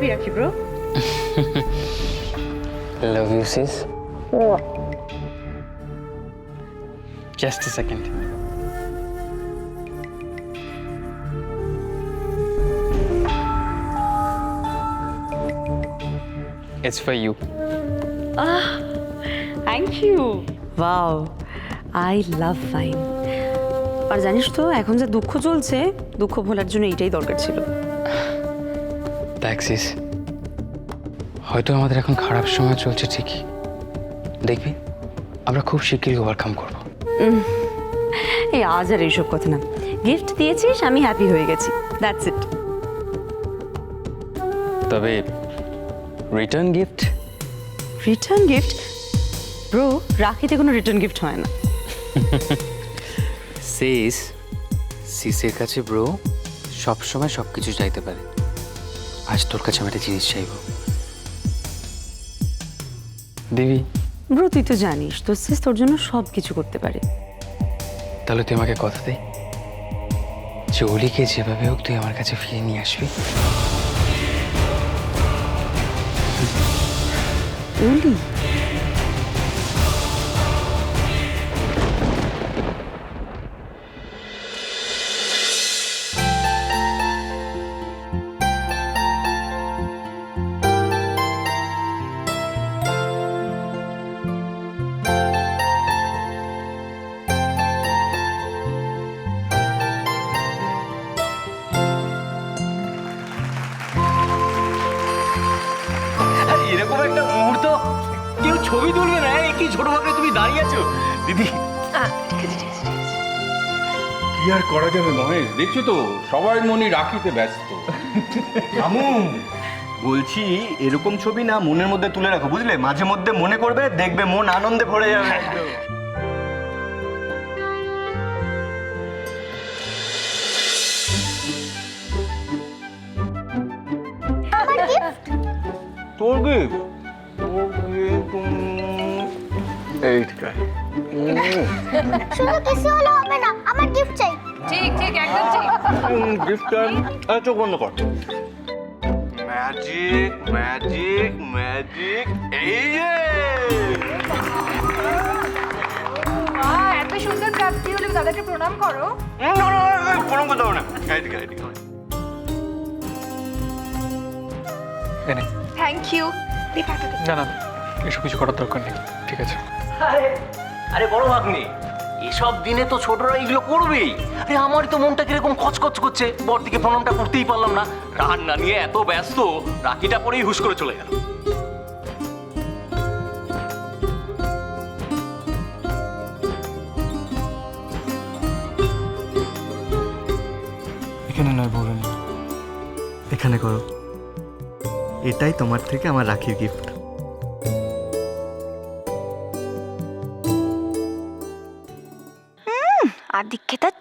Happy Rakhi bro love you sis just a second it's for you thank you wow I love fine আর জানিস তো এখন যে দুঃখ চলছে দুঃখ ভোলার জন্য এইটাই দরকার ছিল। ট্যাক্সিস হয়তো আমাদের এখন খারাপ সময় চলছে ঠিকই। দেখবি আমরা খুব শিগগিরই ওভারকাম করব। এই আজ আর এইসব কথা না। গিফট দিয়েছিস আমি হ্যাপি হয়ে গেছি। দ্যাটস ইট তবে return gift return gift bro রাখিতে কোনো রিটার্ন গিফট হয় না। সিস সিসের কাছে ব্রো সবসময় সব কিছু চাইতে পারে। আজ তোর কাছে আমি একটা জিনিস চাইব। দিবি? ব্রো তুই তো জানিস তোর সিস তোর জন্য সব কিছু করতে পারে। তাহলে তুই আমাকে কথা দে। যে অলিকে যেভাবে হোক তুই আমার কাছে ফিরে নিয়ে আসবি। ওলি ছবি তুলবে না? এই কি ছোট ভাবে তুমি দাঁড়িয়ে আছো? দিদি। কি আর করা যাবে মহেশ? দেখছ তো সবাই মনে রাখিতে ব্যস্ত। আমু বলছি এরকম ছবি না মনের মধ্যে তুলে রাখো বুঝলে? মাঝে মধ্যে মনে করবে দেখবে মন আনন্দে ভরে যাবে। তোর গিফট এইটা শুধু কিসি হলে হবে না আমার গিফট চাই। গিফটটা চোখ বন্ধ কর। ম্যাজিক ম্যাজিক ম্যাজিক এই যে! এত সুন্দর প্রাপ্তি হলে দাদাকে প্রণাম করো। প্রণাম করতে হবে না। এইদিকে এইদিকে থ্যাংক ইউ না না এসব কিছু করার দরকার নেই ঠিক আছে। আরে আরে বড় ভাগ্নি, এসব দিনে তো ছোটরা এগুলো করবেই। আরে আমারই তো মনটা কীরকম খচখচ করছে বড়দিকে প্রণামটা করতেই পারলাম না। রান্না নিয়ে এত ব্যস্ত, রাখিটা পরেই হুশ করে চলে গেল। এখানে নয় বলুন এখানে করো। এটাই তোমার থেকে আমার রাখির গিফট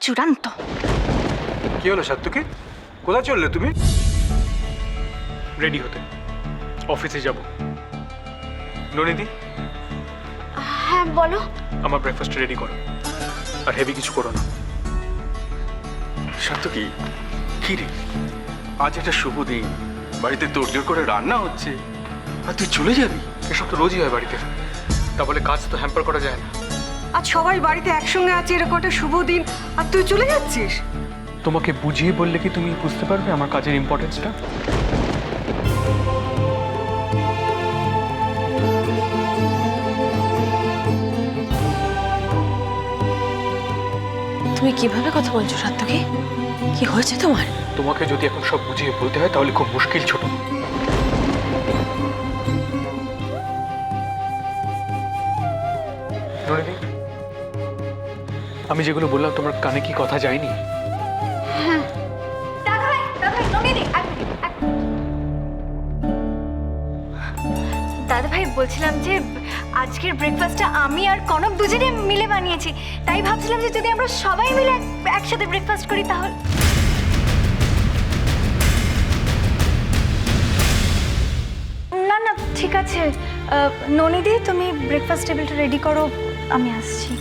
চূড়ান্ত কি হলো সাত্তুকি? কোথায় চললে তুমি? রেডি হতে। অফিসে যাব। ননিদি? হ্যাঁ বলো। আমার ব্রেকফাস্ট রেডি করো। আর হেভি কিছু করো না। সাত্তুকি কি রে? আজ একটা শুভ দিন। বাড়িতে তোড়জোড় করে রান্না হচ্ছে। আর তুই চলে যাবি? এসব তো রোজই হয় বাড়িতে। তা বলে কাজ তো হ্যাম্পার করা যায় না। আজ সবাই বাড়িতে একসঙ্গে আছে এরকম একটা শুভ দিন। আর তুই চলে যাচ্ছিস? তোমাকে বুঝিয়ে বললে কি তুমি বুঝতে পারবে আমার কাজের ইম্পর্টেন্সটা তুমি কীভাবে কথা বলছো সাত্তকি? কি হয়েছে তোমার? তোমাকে যদি এখন সব বুঝিয়ে বলতে হয় তাহলে খুব মুশকিল ছোট। আমি যেগুলো বললাম, তোমার কানে কি কথা যায়নি? ভাই দাদা বলছিলাম যে আজকের ব্রেকফাস্টটা আমি আর কনক দুজনে মিলে বানিয়েছি। তাই ভাবছিলাম যে যদি আমরা সবাই মিলে একসাথে ব্রেকফাস্ট করি তাহলে না না, ঠিক আছে। ননিদি, তুমি ব্রেকফাস্ট টেবিলটা রেডি করো, আমি আসছি।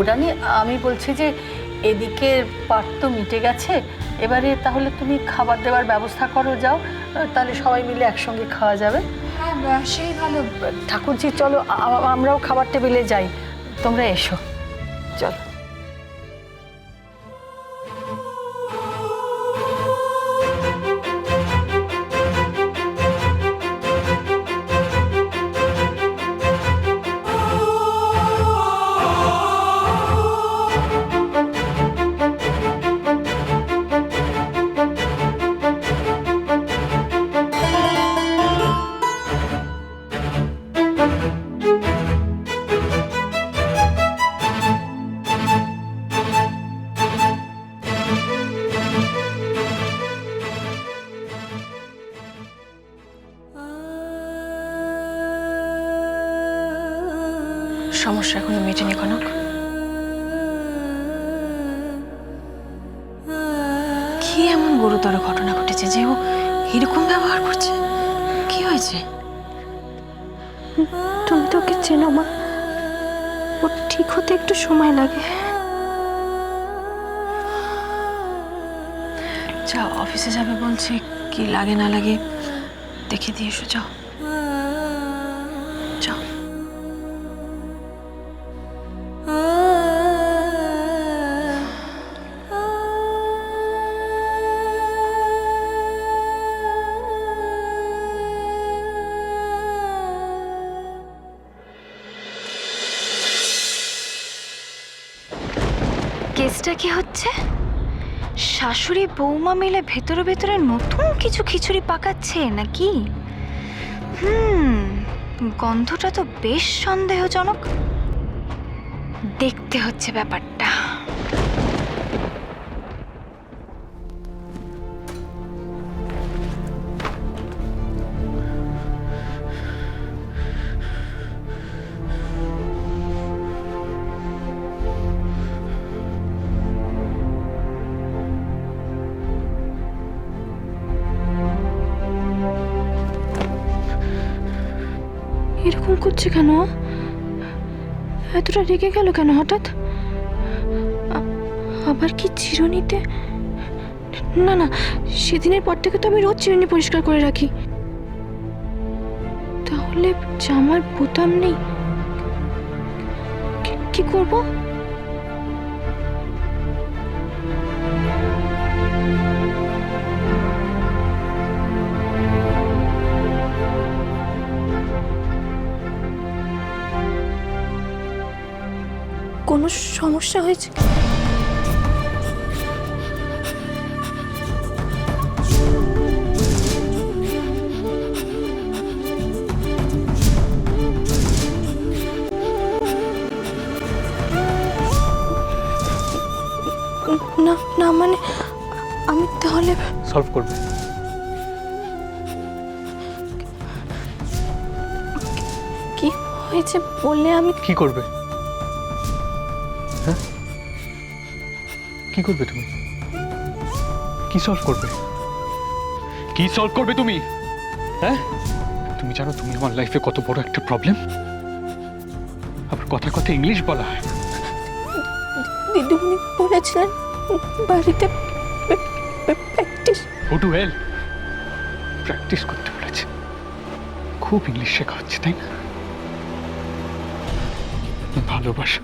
বৌরানি আমি বলছি যে এদিকে পাট তো মিটে গেছে এবারে তাহলে তুমি খাবার দেওয়ার ব্যবস্থা করো যাও তাহলে সবাই মিলে একসঙ্গে খাওয়া যাবে। হ্যাঁ সেই ভালো। ঠাকুরজি চলো আমরাও খাবার টেবিলে যাই তোমরা এসো। সমস্যা এখনও মেটেনি কনক। কি এমন গুরুতর ঘটনা ঘটেছে যে ও এরকম ব্যবহার করছে? কি হয়েছে? তুমি তো ওকে চেনো মা। ও ঠিক হতে একটু সময় লাগে। যাও অফিসে যাবে বলছে কি লাগে না লাগে দেখে দিয়ে এসো যাও। কেসটা কি হচ্ছে? শাশুড়ি বৌমা মিলে ভেতরে ভেতরে নতুন কিছু খিচুড়ি পাকাচ্ছে নাকি? হুম, গন্ধটা তো বেশ সন্দেহজনক। দেখতে হচ্ছে ব্যাপারটা। করছে কেন? এতটা রেগে গেল কেন হঠাৎ? আবার কি চিরুনিতে? না না, সেদিনের পর থেকে তো আমি রোজ চিরুনি পরিষ্কার করে রাখি। তাহলে জামার বোতাম নেই? কি করব? কোনো সমস্যা হয়েছে কি? না না মানে আমি তাহলে সলভ করবে কি হয়েছে বললে আমি কি করবে হ্যাঁ? কি করবে তুমি? কি সলভ করবে? কি সলভ করবে তুমি? হ্যাঁ? তুমি জানো তুমি আমার লাইফে কত বড় একটা প্রবলেম আবার কথা কথা ইংলিশ বলা হয়। দিদিমণি বলেছিলেন বাড়িতে প্র্যাকটিস টু হেল্প প্র্যাকটিস করতে বলেছে। খুব ইংলিশ শেখা হচ্ছে তাই না? ভালোবাসা।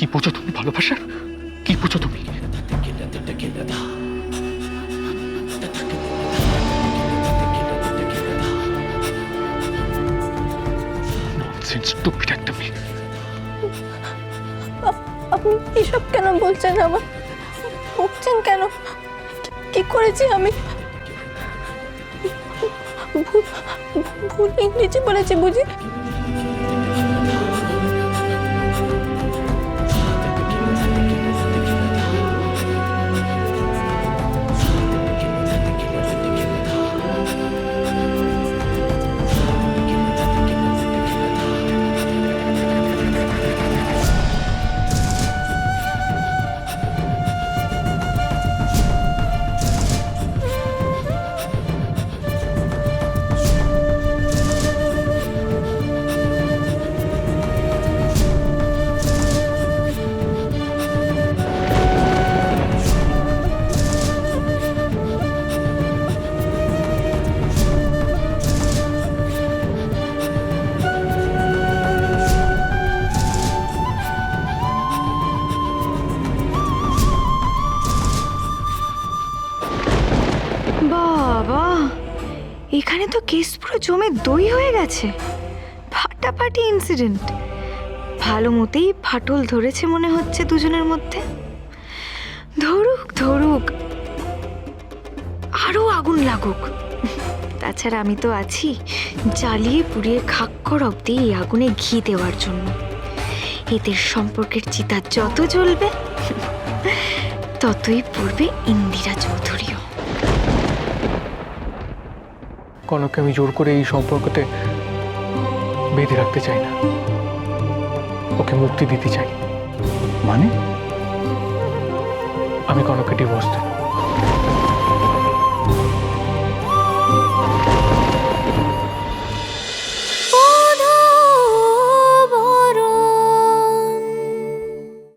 কি বোঝো তুমি ভালোবাসা? কি বোঝো তুমি? আপনি এসব কেন বলছেন আমার? বকছেন কেন? কি- করেছি আমি? ভুল ইংরেজি বলেছি বুঝি? পুরো জমে দই হয়ে গেছে। ফাটাফাটি ইনসিডেন্ট ভালো মতেই ফাটল ধরেছে মনে হচ্ছে দুজনের মধ্যে। ধরুক ধরুক। আরও আগুন লাগুক। তাছাড়া আমি তো আছি জ্বালিয়ে পুড়িয়ে খাক্ষর অব্দি এই আগুনে ঘি দেওয়ার জন্য। এদের সম্পর্কের চিতা যত জ্বলবে, ততই পড়বে ইন্দিরা চৌধুরীও কনককে আমি জোর করে এই সম্পর্কতে বেঁধে রাখতে চাই না। ওকে মুক্তি দিতে চাই। মানে? আমি কনককে ডিভোর্স দেব।